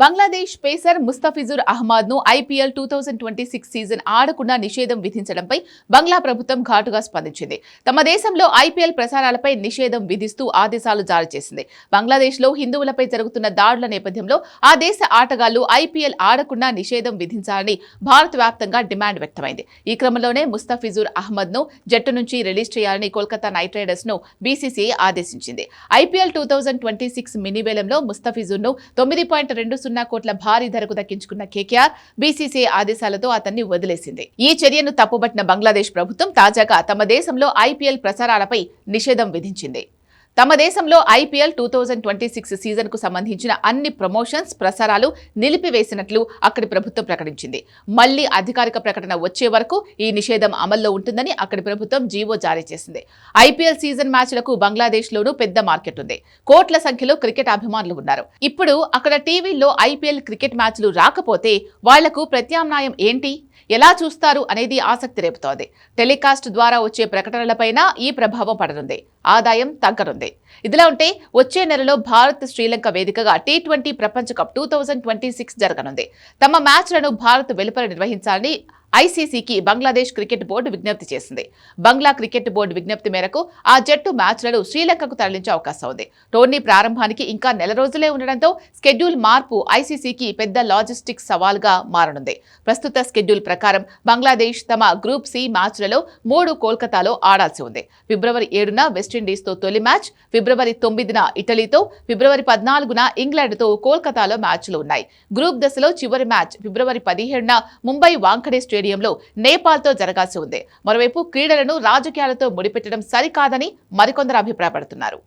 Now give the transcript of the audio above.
Bangladesh pacer Mustafizur అహ్మద్ను IPL two thousand twenty six season ఆడకుండా నిషేధం విధించడంపై బంగ్లా ప్రభుత్వం ఘాటుగా స్పందించింది. తమ దేశంలో ఐపీఎల్ ప్రసారాలపై నిషేధం విధిస్తూ ఆదేశాలు జారీ చేసింది. బంగ్లాదేశ్లో హిందువులపై జరుగుతున్న దాడుల నేపథ్యంలో ఆ దేశ ఆటగాళ్ళు ఐపీఎల్ ఆడకుండా నిషేధం విధించాలని భారత వ్యాప్తంగా డిమాండ్ వ్యక్తమైంది. ఈ క్రమంలోనే ముస్తఫిజుర్ అహ్మద్ను జట్టు నుంచి రిలీజ్ చేయాలని కోల్కతా నైట్ రైడర్స్ను బీసీసీఐ ఆదేశించింది. IPL two thousand twenty six mini వేలంలో ముస్తఫిజుర్ను తొమ్మిది పాయింట్ రెండు సున్నా కోట్ల భారీ ధరకు దక్కించుకున్న కేకేఆర్ బీసీసీ ఆదేశాలతో అతన్ని వదిలేసింది. ఈ చర్యను తప్పుబట్టిన బంగ్లాదేశ్ ప్రభుత్వం తాజాగా తమ దేశంలో ఐపీఎల్ ప్రసారాలపై నిషేధం విధించింది. తమ దేశంలో IPL two thousand twenty six సీజన్కు సంబంధించిన అన్ని ప్రమోషన్స్ ప్రసారాలు నిలిపివేసినట్లు అక్కడి ప్రభుత్వం ప్రకటించింది. మళ్ళీ అధికారిక ప్రకటన వచ్చే వరకు ఈ నిషేధం అమల్లో ఉంటుందని అక్కడి ప్రభుత్వం జీవో జారీ చేసింది. ఐపీఎల్ సీజన్ మ్యాచ్లకు బంగ్లాదేశ్ లోనూ పెద్ద మార్కెట్ ఉంది. కోట్ల సంఖ్యలో క్రికెట్ అభిమానులు ఉన్నారు. ఇప్పుడు అక్కడ టీవీల్లో ఐపీఎల్ క్రికెట్ మ్యాచ్లు రాకపోతే వాళ్ళకు ప్రత్యామ్నాయం ఏంటి? ఎలా చూస్తారు అనేది ఆసక్తి రేపుతోంది. టెలికాస్ట్ ద్వారా వచ్చే ప్రకటనలపైన ఈ ప్రభావం పడనుంది. ఆదాయం తగ్గనుంది. ఇదిలా ఉంటే వచ్చే నెలలో భారత్ శ్రీలంక వేదికగా టీ ట్వంటీ ప్రపంచ cup two thousand twenty six జరగనుంది. తమ మ్యాచ్లను భారత్ వెలుపల నిర్వహించాలని ఐసీసీకి బంగ్లాదేశ్ క్రికెట్ బోర్డు విజ్ఞప్తి చేసింది. బంగ్లా క్రికెట్ బోర్డు విజ్ఞప్తి మేరకు ఆ జట్టు మ్యాచ్లను శ్రీలంకకు తరలించే అవకాశం ఉంది. టోర్నీ ప్రారంభానికి ఇంకా నెల రోజులే ఉండడంతో స్కెడ్యూల్ మార్పు ఐసీసీకి పెద్ద లాజిస్టిక్ సవాల్గా మారనుంది. ప్రస్తుత స్కెడ్యూల్ ప్రకారం బంగ్లాదేశ్ తమ గ్రూప్ సి మ్యాచ్లలో మూడు కోల్కతాలో ఆడాల్సి ఉంది. ఫిబ్రవరి ఏడున వెస్టిండీస్తో తొలి మ్యాచ్ ఫిబ్రవరి తొమ్మిదిన ఇటలీతో ఫిబ్రవరి పద్నాలుగున ఇంగ్లాండ్తో కోల్కతాలో మ్యాచ్లు ఉన్నాయి. గ్రూప్ దశలో చివరి మ్యాచ్ ఫిబ్రవరి పదిహేడున ముంబై వాంఖడే స్టేడియంలో నేపాల్తో జరగాల్సి ఉంది. మరోవైపు క్రీడలను రాజకీయాలతో ముడిపెట్టడం సరికాదని మరికొందరు అభిప్రాయపడుతున్నారు.